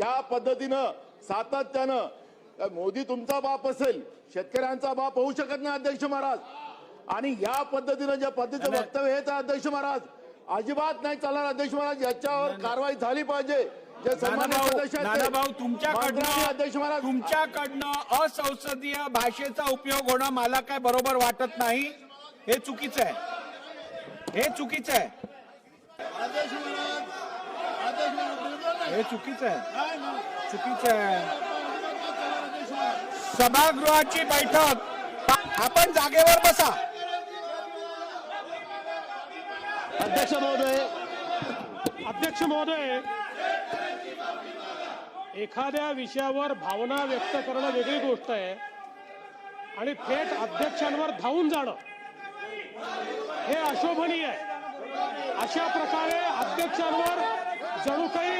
ज्या पद्धतीनं सातत्यानं मोदी तुमचा बाप असेल शेतकऱ्यांचा बाप होऊ शकत नाही अध्यक्ष महाराज. आणि या पद्धतीनं ज्या पद्धतीचं वक्तव्य आहे अध्यक्ष महाराज अजिबात नाही चालणार अध्यक्ष महाराज याच्यावर कारवाई झाली पाहिजे. तुमच्याकडनं अध्यक्ष महाराज. तुमच्याकडनं असंसदीय भाषेचा उपयोग होणं मला काय बरोबर वाटत नाही हे चुकीचं आहे. हे चुकीचं आहे. हे चुकीचं आहे. चुकीचं आहे. सभागृहाची बैठक. आपण जागेवर बसा. अध्यक्ष महोदय. अध्यक्ष महोदय एखाद्या विषयावर भावना व्यक्त करणं वेगळी गोष्ट आहे. आणि थेट अध्यक्षांवर धावून जाणं. हे अशोभनीय आहे. अशा प्रकारे अध्यक्षांवर जणू काही